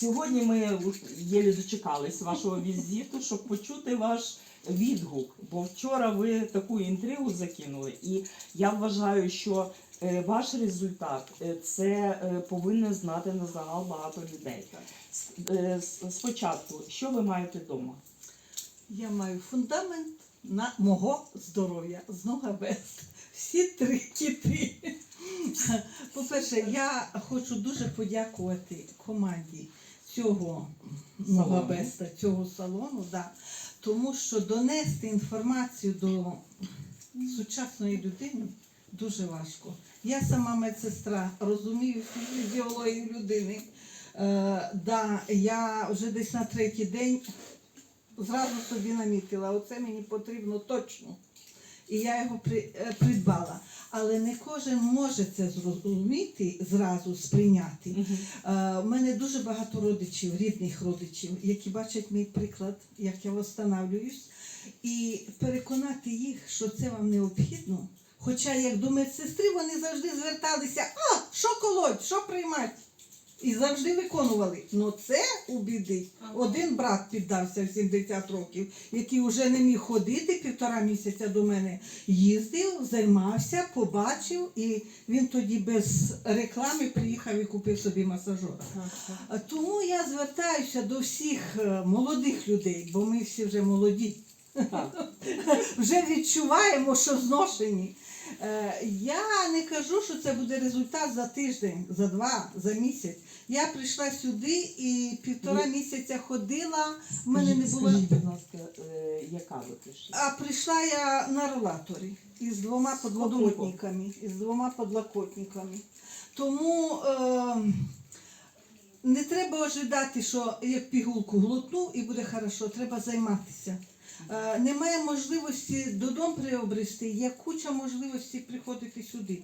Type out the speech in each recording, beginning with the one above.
Сьогодні ми єлі дочекались вашого візиту, щоб почути ваш відгук. Бо вчора ви таку інтригу закинули, і я вважаю, що е, ваш результат е, це е, повинно знати на загал багато людей. Спочатку, що ви маєте вдома? Я маю фундамент на мого здоров'я з Ногабест. Всі три кіти. По-перше, я хочу дуже подякувати команді цього Ногабеста, цього салону, да, тому що донести інформацію до сучасної людини дуже важко. Я сама медсестра, розумію фізіологію людини. Е, да, я вже десь на третій день зразу собі намітила, оце мені потрібно точно. І я його при, е, придбала. Але не кожен може це зрозуміти, зразу сприйняти. Е, У мене дуже багато родичів, рідних родичів, які бачать мій приклад, як я встановлююсь, і переконати їх, що це вам необхідно. Хоча як до медсестри вони завжди зверталися, а що колоть, що приймати? І завжди виконували. Ну це у біди. Один брат піддався в 70 років, який вже не міг ходити півтора місяця до мене. Їздив, займався, побачив, і він тоді без реклами приїхав і купив собі масажора. Тому я звертаюся до всіх е, молодих людей, бо ми всі вже молоді. Вже відчуваємо, що зношені. Е, Я не кажу, що це буде результат за тиждень, за два, за місяць. Я прийшла сюди і півтора місяця ходила. В мене не було. Скажіть, будь ласка, е, яка ви прийшли? А прийшла я на ролаторі із двома подлокотниками. Із двома подлокотниками. Тому е, не треба ожидати, що як пігулку глотну і буде хорошо, треба займатися. Е, немає можливості додому приобрести, є куча можливостей приходити сюди.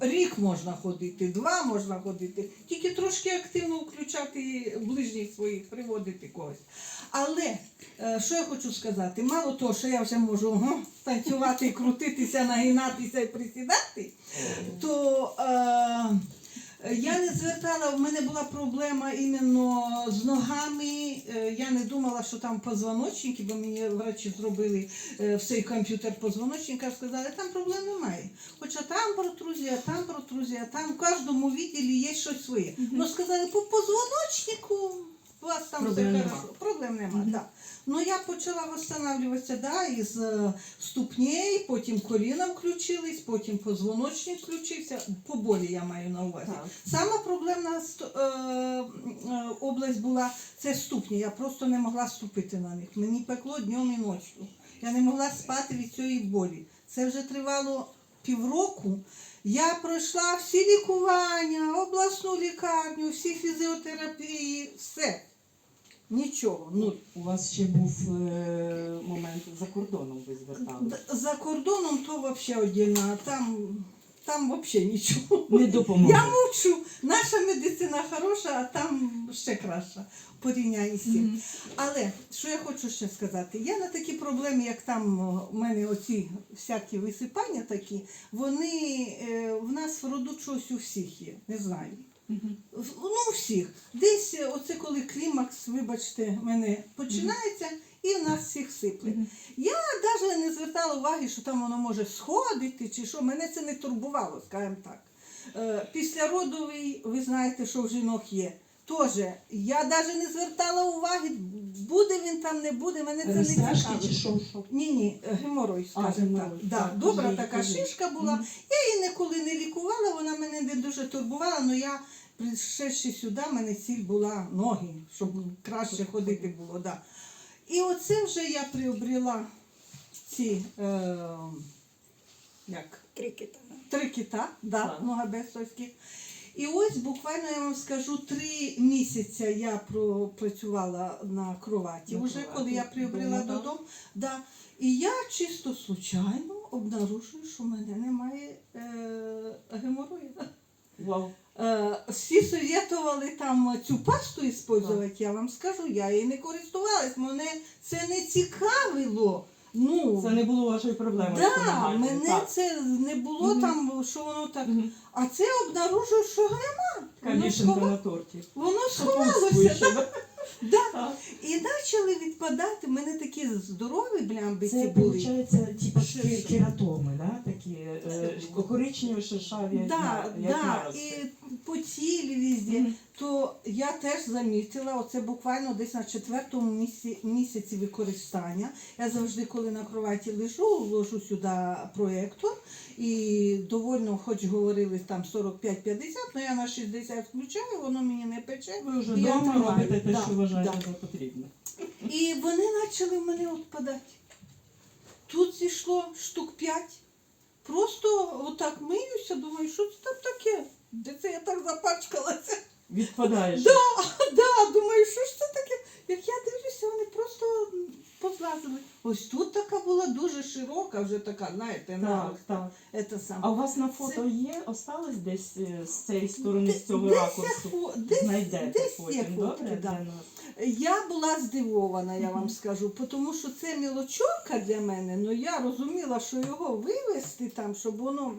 Рік можна ходити, два можна ходити, тільки трошки активно включати ближніх своїх, приводити когось. Але е, що я хочу сказати, мало того, що я вже можу танцювати, крутитися, нагинатися і присідати, то е, я не звертала, в мене була проблема іменно з ногами. Е, Я не думала, що там позвоночники, бо мені врачі зробили е, все комп'ютер позвоночника, сказали, там проблем немає. Хоча там протрузія, там протрузія, там в кожному відділі є щось своє. Ну сказали, по позвоночнику у вас там Проблем все хорошо. Проблем нема, так. Да. Ну я почала восстанавливатися, да, із е, ступней, потім коліна включились, потім позвоночник включився. По болі я маю на увазі. Так. Сама проблемна е, е, область була це ступні. Я просто не могла ступити на них. Мені пекло днем і ночі. Я не могла спати від цієї болі. Це вже тривало півроку. Я пройшла всі лікування, обласну лікарню, всі фізіотерапії, все. Нічого. Ну, У вас ще був е, момент за кордоном, ви звертали. за кордоном то взагалі одягна, там, там взагалі нічого. Не допомогли. Я мовчу. Наша медицина хороша, а там ще краща порівнянні з цим. Але що я хочу ще сказати, я на такі проблеми, як там о, у мене оці всякі висипання такі, вони е, в нас в роду чогось у всіх є, не знаю. В- Ну, всіх. Десь е, оце коли клімакс, вибачте, мене починається, і в нас всіх сипле. Я навіть не звертала уваги, що там воно може сходити чи що. Мене це не турбувало, скажімо так. Е, Післяродовий, ви знаєте, що в жінок є. Тоже я навіть не звертала уваги, буде він там, не буде, мене це не цікавить. Ні, ні, геморой, А, скажімо так. Да, так, добра кажи, така шишка була. Я її ніколи не лікувала, вона мене не дуже турбувала, але я, прийшовши сюди, в мене ціль була ноги, щоб краще ходити було. Да. І оце вже я приобрела ці е, як, Три кита. три кита, да, Так. І ось буквально я вам скажу, три місяці я пропрацювала на кроваті, На вже коли я приобрела дома, додому. Да. І я чисто случайно обнаружую, що в мене немає е, геморою. Вау. Е, всі советували там цю пасту використовувати, я вам скажу, я її не користувалась, мене це не цікавило. Ну, Це не було вашою проблемою. да, мене так. це не було Мгм. там, що воно так. Мгм. А це обнаружив, що нема. Воно, схова... на торті. воно сховалося. ще, да? Да. Так. І почали відпадати. У мене такі здорові блямбиці Це, були. виходить, типу Ширше. кератоми, да? такі е, коричневі шершаві, як, Да, на- як да, нарости. і по тілі везде. Мгм. То я теж замітила, оце буквально десь на четвертому місяці, місяці використання. Я завжди, коли на кроваті лежу, вложу сюди проєктор і довольно, хоч говорили там 45-50, але я на 60 включаю, воно мені не пече. Ви вже вдома робите те, Да, що вважаєте да. за потрібне. І вони почали в мене відпадати. Тут зійшло штук 5. Просто отак миюся, думаю, що це там таке? Де це я так запачкалася? Відпадаєш. Да, да, думаю, що ж це таке? Як я дивлюся, вони просто позлазили. Ось тут така була дуже широка, вже така, знаєте, на Так, так. це саме. А у вас на фото є? Осталось десь е, з цієї сторони, з цього Десь я ракурсу? фо- десь- Знайдете десь є потім, фотки, добре? да. для нас? Я була здивована, я вам скажу, тому що це мілочовка для мене, але я розуміла, що його вивезти там, щоб воно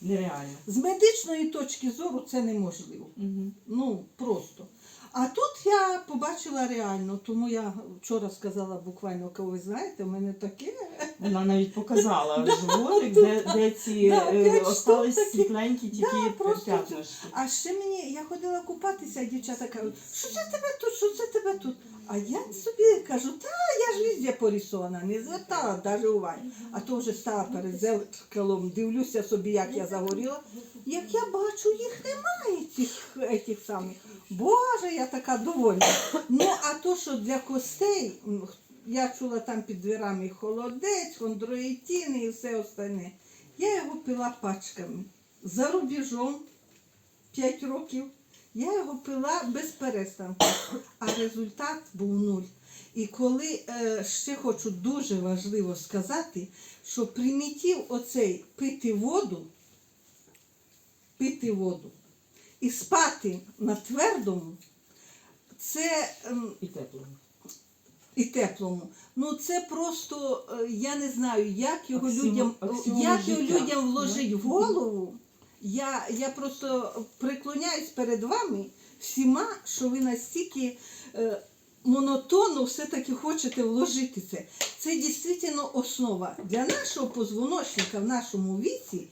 Нереально. з медичної точки зору це неможливо. Угу. Ну просто. А тут я побачила реально, тому я вчора сказала буквально, коли ви знаєте, у мене таке. Вона навіть показала животик, де, де ці Да, е, остались світленькі тільки Да, п'ятнишки. А ще мені, я ходила купатися, а дівчата кажуть, що це тебе тут, що це тебе тут? А я собі кажу, та я ж везде порисована, не звертала навіть уваги. А то вже стала перед зеркалом, дивлюся собі, як я загоріла. Як я бачу, їх немає, цих этих самих. Боже, я така довольна. Ну, а то, що для костей, я чула там під дверами холодець, хондроїтіни і все остальне. Я його пила пачками. За рубежом 5 років. Я його пила без перестанку, а результат був нуль. І коли е, ще хочу дуже важливо сказати, що примітив оцей пити воду, пити воду і спати на твердому, це ем, І тепло. і теплому. Ну це просто е, я не знаю, як його Аксіома- людям аксіома як його життя, людям вложить в голову. Я, я просто преклоняюсь перед вами всіма, що ви настільки е, монотонно все-таки хочете вложити це. Це дійсно основа для нашого позвоночника в нашому віці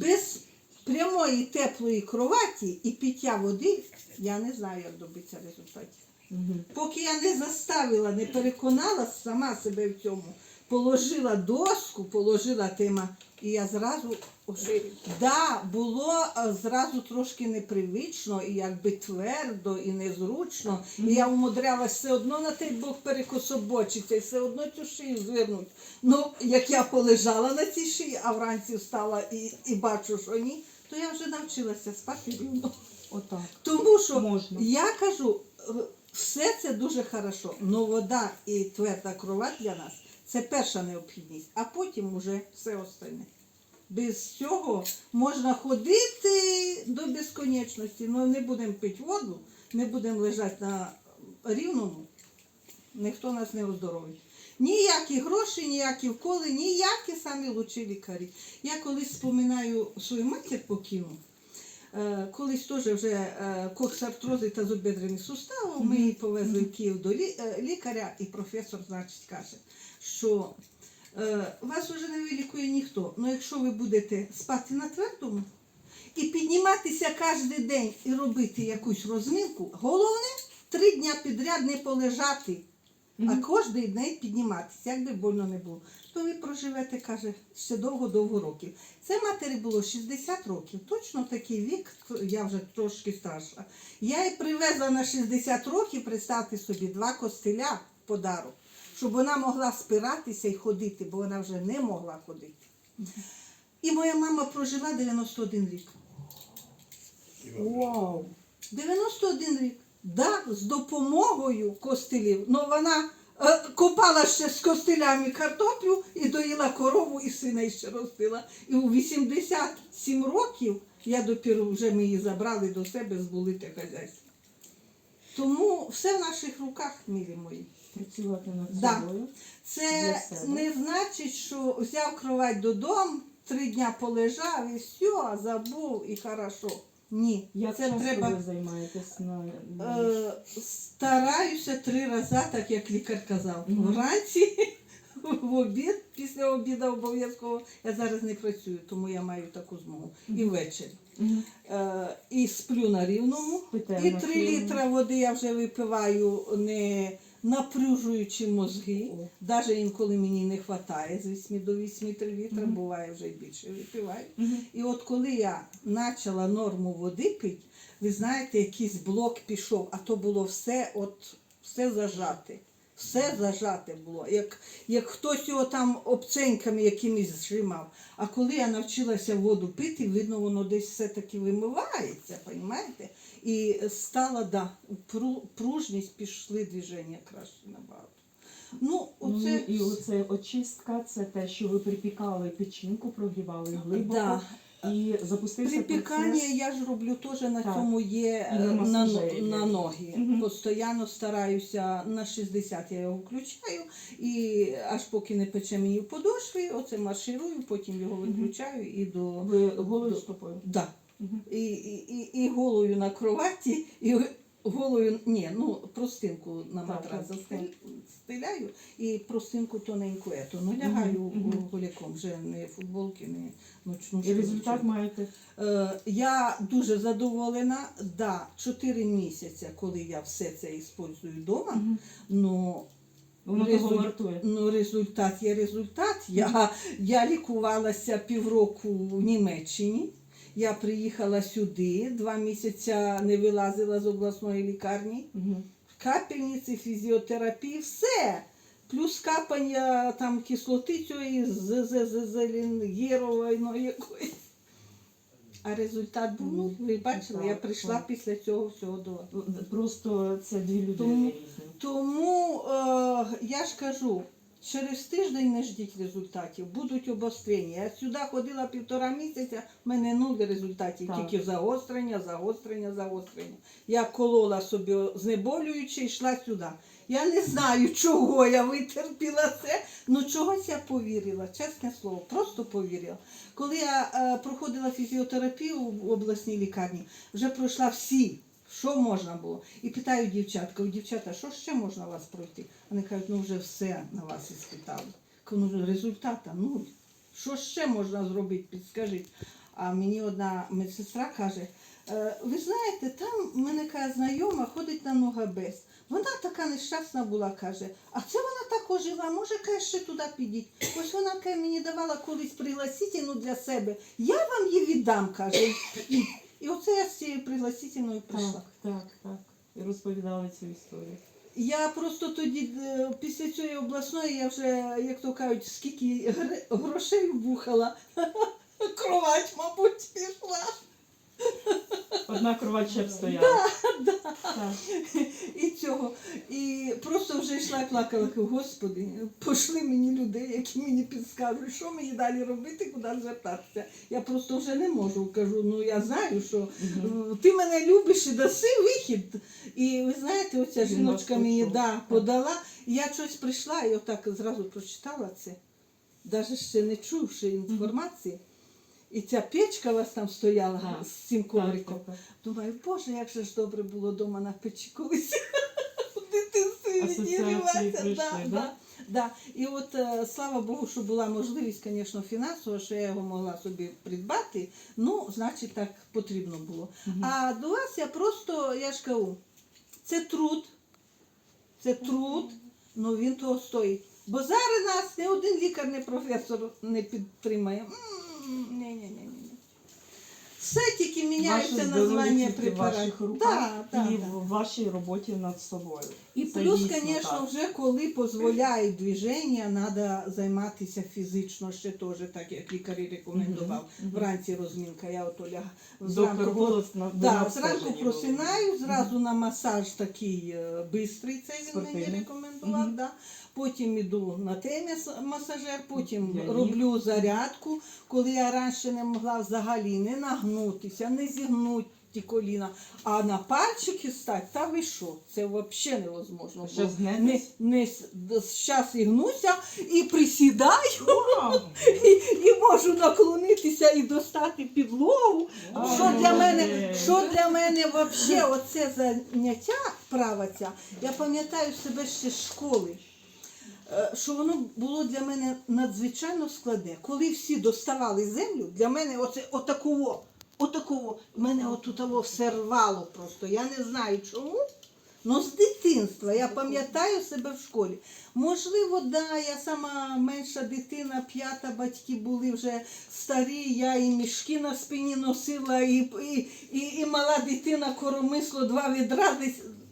без прямої теплої кроваті і пиття води. Я не знаю, як добитися результатів. Угу. Поки я не заставила, не переконала сама себе в цьому, положила доску, положила тема, і я зразу да, було е, зразу трошки непривично, і якби твердо, і незручно. І я умудрялась все одно на той бок перекособочитися, і все одно цю шию звернути. Ну, як я полежала на цій шиї, а вранці встала і, і бачу, що ні, то я вже навчилася спати рівно. Отак. Тому що Можна. я кажу, е, все це дуже хорошо, але вода і тверда кровать для нас це перша необхідність, а потім уже все остальне. Без цього можна ходити до безконечності, але не будемо пити воду, не будемо лежати на рівному, ніхто нас не оздоровить. Ніякі гроші, ніякі вколи, ніякі самі лучші лікарі. Я колись споминаю свою матір покину. Е, Колись теж вже е, коксартрози та зубедрений сустави, ми її повезли в Київ до е, лікаря, і професор, значить, каже, що вас вже не вилікує ніхто. але якщо ви будете спати на твердому і підніматися кожен день і робити якусь розминку, головне три дня підряд не полежати, а кожен день підніматися, як би больно не було. То ви проживете, каже, ще довго-довго років. Це матері було 60 років, точно такий вік, я вже трошки старша. Я їй привезла на 60 років, представте собі, два костиля в подарок, щоб вона могла спиратися і ходити, бо вона вже не могла ходити. І моя мама прожила 91 рік. Вау! 91 рік. Да, з допомогою костилів. Ну вона е, копала ще з костилями картоплю і доїла корову і сина ще ростила. І у 87 років я допіру вже ми її забрали до себе збулити хазяйство. Тому все в наших руках, милі мої. Працювати над Да. собою. Це не значить, що взяв кровать додому, три дня полежав і все, забув і хорошо. Ні, Як це часто треба. ви займаєтесь на Е, стараюся три рази, так як лікар казав. Мгм. Вранці, в обід, після обіду обов'язково. Я зараз не працюю, тому я маю таку змогу. І ввечері. Мгм. Е, і сплю на рівному. Спите І на три рівному. літра води я вже випиваю, не напружуючи мозги. Навіть інколи мені не вистачає з 8 до 8 3 літра, буває вже й більше випиваю. І от коли я почала норму води пити, ви знаєте, якийсь блок пішов, а то було все, от, все зажате. Все зажате було, як, як хтось його там обценьками якимись зжимав. А коли я навчилася воду пити, видно, воно десь все-таки вимивається, розумієте? І стала, да, пружність пішли движення краще набагато. Ну, Ну, оце і оце очистка, це те, що ви припікали печінку, прогрівали глибоко да. І запустився Припікання процес. я ж роблю теж на Так. цьому є І на е, на, на ноги. Угу. Постоянно стараюся на 60 я його включаю, і аж поки не пече мені в подошві, оце марширую, потім його виключаю і до. Ви голою до- стопою. Да. Угу. І, і, і, і голою на кроваті, і голою, ні, ну простинку на матрас застеляю, і простинку тоненьку ету. Ну лягаю мгм. голяком, вже не футболки, не ночну І результат маєте. Е, Я дуже задоволена. Да, 4 місяці, коли я все це використовую вдома, Мгм. ну, Воно Резуль- того вартує. ну результат є результат. Я, я лікувалася півроку в Німеччині. Я приїхала сюди, два місяці не вилазила з обласної лікарні. Мгм. Капельниці, фізіотерапії, все. Плюс капання там кислоти цієї з- з- з- зеленгірової, ну якоїсь. А результат був, ну, ви бачили, я прийшла так. після цього всього до. Просто це дві людини Тому- Тому е, я ж кажу, через тиждень не ждіть результатів, будуть обострення. Я сюди ходила півтора місяця, в мене нуль результатів, Так. тільки загострення, загострення, загострення. Я колола собі знеболюючи йшла сюди. Я не знаю, чого я витерпіла це, ну чогось я повірила, чесне слово, просто повірила. Коли я е, проходила фізіотерапію в обласній лікарні, вже пройшла всі, що можна було. І питаю дівчатка, у дівчата, що ще можна вас пройти? Вони кажуть, ну вже все на вас іспитали. Кажу, ну результата нуль. Що ще можна зробити, підскажіть. А мені одна медсестра каже, «Е, ви знаєте, там мене каже, знайома ходить на ногабес. Вона така нещасна була, каже, а це вона так ожила, може, каже, ще туди підіть. Ось вона каже, мені давала колись пригласительну для себе. Я вам її віддам, каже. І, оце я з цією пригласительною прийшла. Так, так, так. І розповідала цю історію. Я просто тоді е, після цієї обласної я вже, як то кажуть, скільки грошей вбухала. Кровать, мабуть, пішла. Одна кровать ще б стояла. Так. І цього. І просто вже йшла і плакала, кажу, господи, пошли мені людей, які мені підскажуть, що мені далі робити, куди звертатися. Я просто вже не можу. Кажу, ну я знаю, що Мгм. е, ти мене любиш і даси вихід. І ви знаєте, оця Він жіночка вас мені почув. да, Так. подала. І я щось прийшла і отак зразу прочитала це, навіть ще не чувши інформації. І ця печка у вас там стояла Так. з цим ковриком. Так, так, Думаю, боже, як же ж добре було вдома на печі колись. Відігріватися. Да, да? да, да. І от е, слава Богу, що була можливість, звісно, фінансова, що я його могла собі придбати. Ну, значить, так потрібно було. Мгм. А до вас я просто, я ж кажу, це труд, це труд, але він того стоїть. Бо зараз нас ні один лікар, ні професор не підтримає. ne ne ne? Все тільки міняється названня препаратів. Да, да, і да. в вашій роботі над собою. І Це плюс, дійсно звісно, так. вже коли дозволяють движення, треба займатися фізично ще теж, так як лікарі рекомендував. Мгм, мгм. Вранці розмінка. Я ото ляг Доктор голос на Да, зранку просинаю, зразу на масаж такий е, бистрий, це він мені рекомендував. Мгм. Да. Потім іду на мас- масажер, потім Я роблю зарядку, коли я раніше не могла взагалі не нагнутися, не зігнути ті коліна. А на пальчики стати, та ви що? Це взагалі невозможно. Було. Не, не, зараз і і присідаю, Вау! і, і можу наклонитися і достати підлогу. Вау. Що для мене, що для мене вообще оце заняття права ця, я пам'ятаю себе ще з школи. е, Що воно було для мене надзвичайно складне. Коли всі доставали землю, для мене оце отакого, в мене отутово все рвало просто. Я не знаю чому. Ну, з дитинства я пам'ятаю себе в школі. Можливо, да, я сама менша дитина, п'ята, батьки були вже старі, я і мішки на спині носила, і, і, і, і мала дитина коромисло, два відра.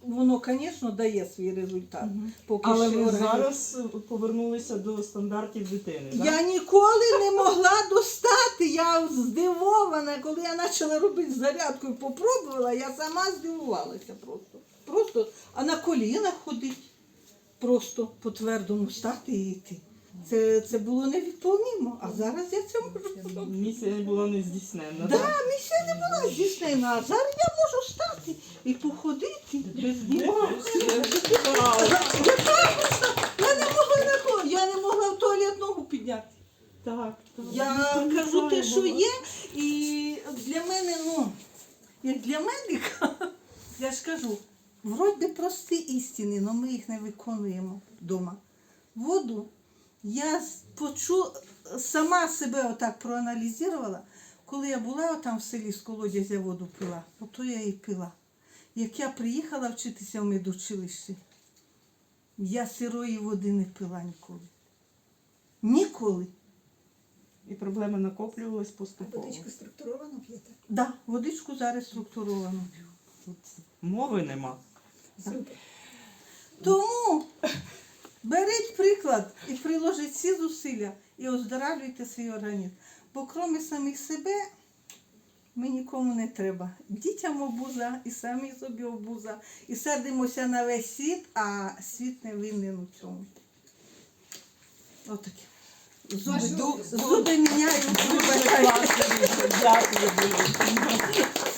Воно, звісно, дає свій результат. Поки Але що ви зараз повернулися до стандартів дитини, так? Я ніколи не могла достати. Я здивована, коли я почала робити зарядку і попробувала, я сама здивувалася просто. Просто, а на колінах ходить, просто по твердому стати і йти. Це, це було невідповнімо. А зараз я це можу. Місія була не здійсненна. Да, місія не була здійснена, а зараз я можу стати і походити без нього. Я не могла на ко- я не могла в туалет ногу підняти. Так, так. Я кажу те, що є, і для мене, ну, як для медика, я ж кажу, вроді прості істини, але ми їх не виконуємо вдома. Воду я почу, сама себе отак проаналізувала, коли я була там в селі з колодязя воду пила, ото я і пила. Як я приїхала вчитися в медучилищі, я сирої води не пила ніколи. Ніколи. І проблеми накоплювались поступово. Водичку структуровано п'єте? Да, водичку зараз структуровану. Тут мови нема. Супер. Тому беріть приклад і приложіть всі зусилля і оздоравлюйте свій організм. Бо крім самих себе ми нікому не треба. Дітям обуза і самі собі обуза. І садимося на весь світ, а світ не винен у цьому. Отаке. Зуби, зуби міняють, класно, Дякую.